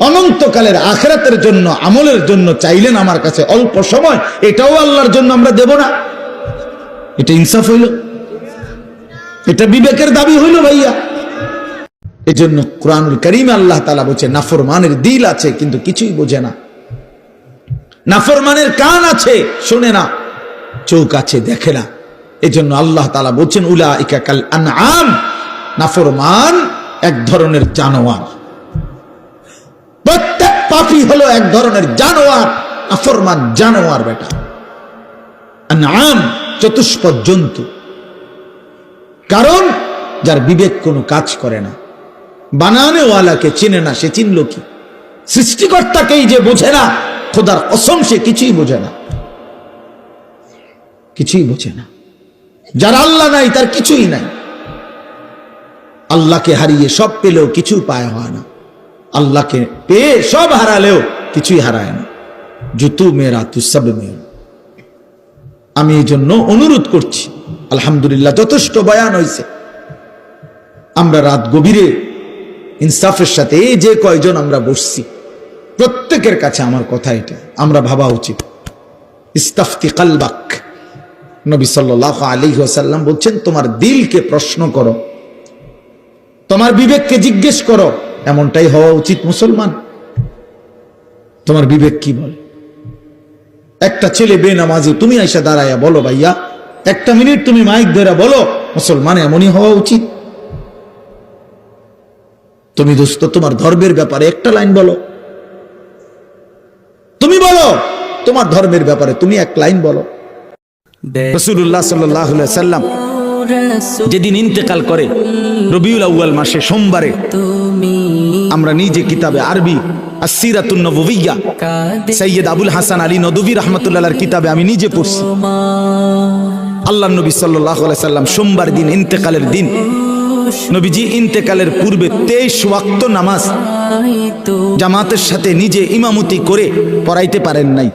অনন্তকালের আখেরাতের জন্য, আমলের জন্য চাইলেন আমার কাছে অল্প সময়, এটাও আল্লাহর জন্য আমরা দেব না। এটা ইনসাফ হইল। এটা বিবেকের দাবি হইল ভাইয়া। এই জন্য কোরআনুল করিম আল্লাহ তালা বলছে, নাফরমানের দিল আছে, কিন্তু কিছুই বোঝে না। নাফরমানের কান আছে, শোনে না। চোখ আছে, দেখে না। এই জন্য আল্লাহ তালা বলছেন উলা ইকাকাল আনআম। নাফরমান এক ধরনের জানোয়ার। পাপি হলো এক ধরনের জানোয়ার নাফরমান জানোয়ার বেটা। আনআম চতুষ্পদ জন্তু কারণ যার বিবেক কোনো কাজ করে না। বানানেওয়ালাকে চেনে না, সে চিনল কি? সৃষ্টিকর্তাকেই যে বোঝে না, খোদার অসম সে কিছুই বোঝে না। কিছুই বোঝে না। যার আল্লাহ নাই, তার কিছুই নাই। আল্লাহকে হারিয়ে সব পেলেও কিছু পায় হয় না। আল্লাহকে পেয়ে সব হারালেও কিছুই হারায় না। জুতু তু সব মেরা আমি এই জন্য অনুরোধ করছি, আলহামদুলিল্লাহ যথেষ্ট বয়ান হয়েছে আমরা রাত গভীরে ইনসাফের সাথে এই যে কয়জন আমরা বসছি, প্রত্যেকের কাছে আমার কথা এটা। আমরা ভাবা উচিত। ইস্তাফতি কালবাক। নবী সাল্লাহ আলী ওসাল্লাম বলছেন, তোমার দিলকে প্রশ্ন করো, তোমার বিবেককে জিজ্ঞেস করো এমনটাই হওয়া উচিত মুসলমান। তোমার বিবেক কি বলে? একটা ছেলে বেনামাজি তুমি এসে দাঁড়াইয়া বলো ভাইয়া একটা মিনিট তুমি মাইক ধরে বলো মুসলমান এমনই হওয়া উচিত। তুমি দোস্ত তোমার ধর্মের ব্যাপারে একটা লাইন বলো। তুমি বলো তোমার ধর্মের ব্যাপারে তুমি এক লাইন বলো। রসুল্লাহ সাল্লাম যেদিন ইন্তেকাল করে রবিউল আউয়াল মাসে সোমবারে আমরা নিজে কিতাবে আরবি আসিরাতুন নববিয়া সৈয়দ আবুল হাসান আলী নদভী রহমতুল্লাহর কিতাবে আমি নিজে পড়ছি। আল্লাহ নবী সাল্লাহ সাল্লাম সোমবার দিন ইন্তেকালের দিন নবীজি ইন্তেকালের পূর্বে তেইশ ওয়াক্ত নামাজ জামাতের সাথে নিজে ইমামতি করে পড়াইতে পারেন নাই।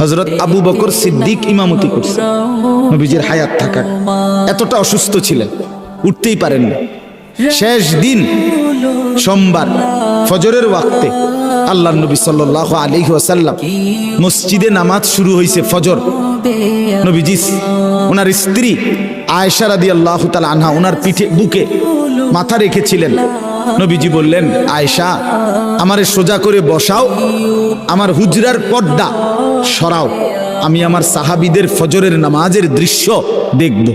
হজরত আবু বকর সিদ্দিক ইমামতি করছে। নবীজির হায়াত থাকা এতটা অসুস্থ ছিলেন উঠতেই পারেন না শেষ দিন সোমবার, ফজরের ওয়াক্তে আল্লাহ নবী সাল্লাহ আলী ওয়াসাল্লাম মসজিদে নামাজ শুরু হয়েছে ফজর। নবীজি ওনার স্ত্রী আয়েশা রাদি আল্লাহ তালা আনহা ওনার পিঠে, বুকে মাথা রেখেছিলেন। নবীজি বললেন, আয়েশা, আমারে সোজা করে বসাও, আমার হুজরার পর্দা সরাও। আমি আমার সাহাবিদের ফজরের নামাজের দৃশ্য দেখব।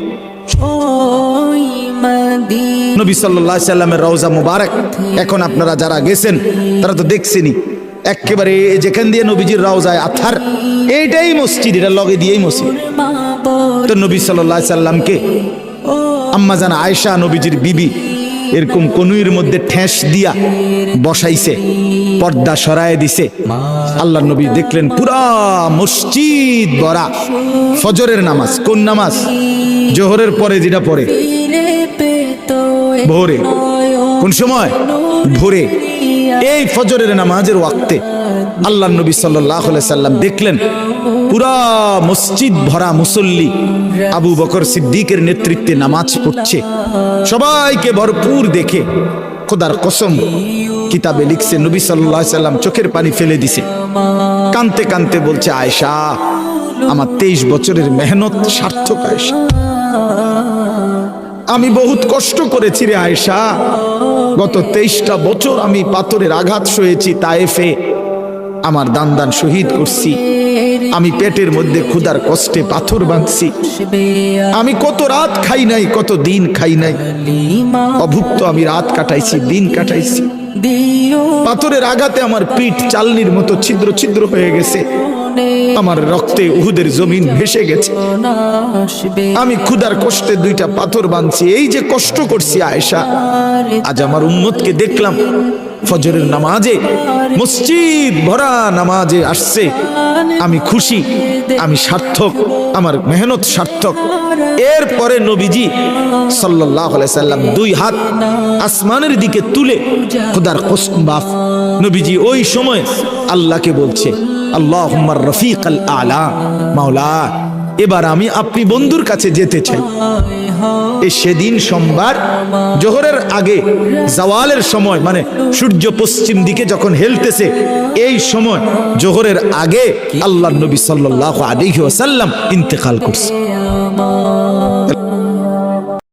নবী সাল্লাহ সাল্লামের রওজা মুবারক, এখন আপনারা যারা গেছেন, তারা তো দেখছেনই। একেবারে যেখান দিয়ে নবীজির রওজায় আথার, এইটাই মসজিদ, এটা লগে দিয়েই মসজিদ। তো নবী সাল্লাহ সাল্লামকে আম্মা জানা আয়সা নবীজির বিবি, এরকম কনুইয়ের মধ্যে ঠেস দিয়া বসাইছে, পর্দা সরায় দিছে। আল্লাহ নবী দেখলেন পুরা মসজিদ বরা ফজরের নামাজ, কোন নামাজ? জোহরের পরে যেটা পড়ে। ভোরে। কোন সময়? ভোরে। এই ফজরের নামাজের ওয়াক্তে আল্লাহ নবী সাল্লাহ সাল্লাম দেখলেন পুরা মসজিদ ভরা মুসল্লি আবু বকর সিদ্দিকের নেতৃত্বে নামাজ পড়ছে। সবাইকে ভরপুর দেখে খোদার কসম কিতাবে লিখছে নবী সাল্লাহ সাল্লাম, চোখের পানি ফেলে দিছে। কানতে কানতে বলছে আয়সা আমার তেইশ বছরের মেহনত সার্থক আয়সা আমি বহুত কষ্ট করেছি রে আয়সা গত তেইশটা বছর আমি পাথরের আঘাত সয়েছি, তায়েফে আমার দান দান শহীদ করছি। আমি পেটের মধ্যে ক্ষুধার কষ্টে পাথর বাঁধছি। আমি কত রাত খাই নাই, কত দিন খাই নাই। অভুক্ত আমি রাত কাটাইছি, দিন কাটাইছি। পাথরের আঘাতে আমার পিঠ চালনির মতো ছিদ্র ছিদ্র হয়ে গেছে। আমার রক্তে উহুদের জমিন ভেসে গেছে। আমি ক্ষুধার কষ্টে দুইটা পাথর বাঁধছি এই যে কষ্ট করছি আয়েশা। আজ আমার উম্মতকে দেখলাম ফজরের নামাজে মসজিদ ভরা নামাজে আসছে। আমি খুশি আমি সার্থক আমার মেহনত সার্থক। এরপরে নবীজি সাল্লাহ সাল্লাম দুই হাত আসমানের দিকে তুলে খোদার কসম বাফ নবীজি ওই সময় আল্লাহকে বলছে আল্লাহ রফিক আল। আলা মাওলা, এবার আমি আপনি বন্ধুর কাছে যেতে চাই। এ সেদিন সোমবার, জোহরের আগে জওয়ালের সময় মানে সূর্য পশ্চিম দিকে যখন হেলতেছে, এই সময় জোহরের আগে আল্লাহ নবী সাল্লাল্লাহু আলাইহি ওয়াসাল্লাম ইন্তেকাল করছে।